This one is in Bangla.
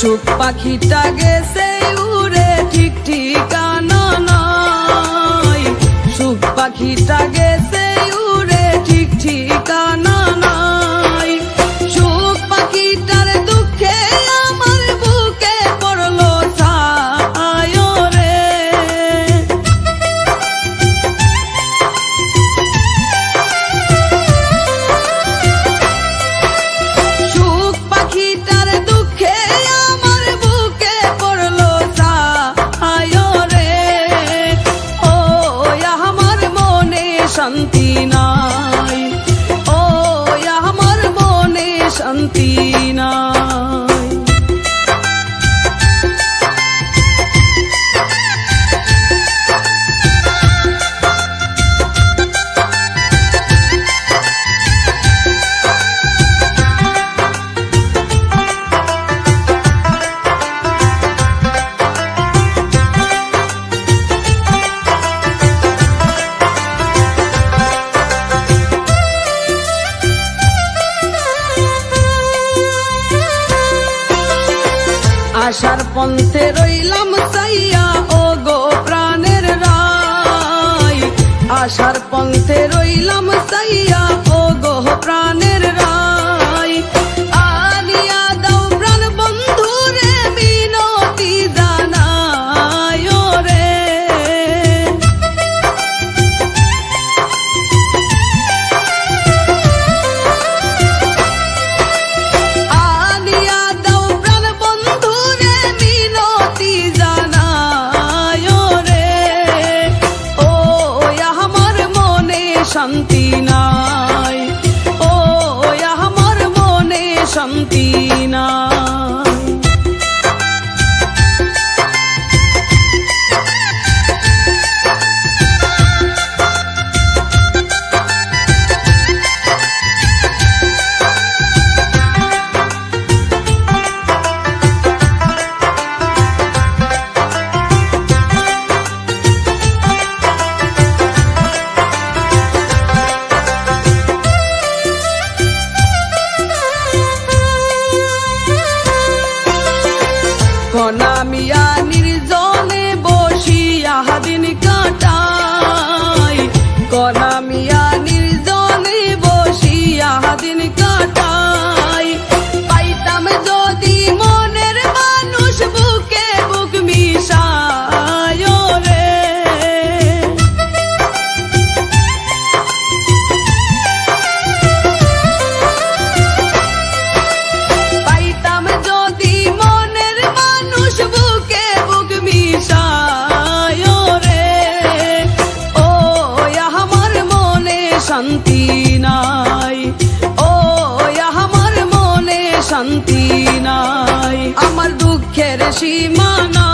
সুখ পাখিটা গেছে উড়ে ঠিক ঠিকানা নয় সুখ পাখিটা গেছে শান্তি নাই। ও আমার মনে শান্তি আশার পন্থে রইলাম সাইয়া ও গো প্রাণের রায়। আশার পন্থে রইলাম সাইয়া ও গো প্রাণের 上帝。ko na ani শান্তি নাই। আমার দুঃখের সীমানা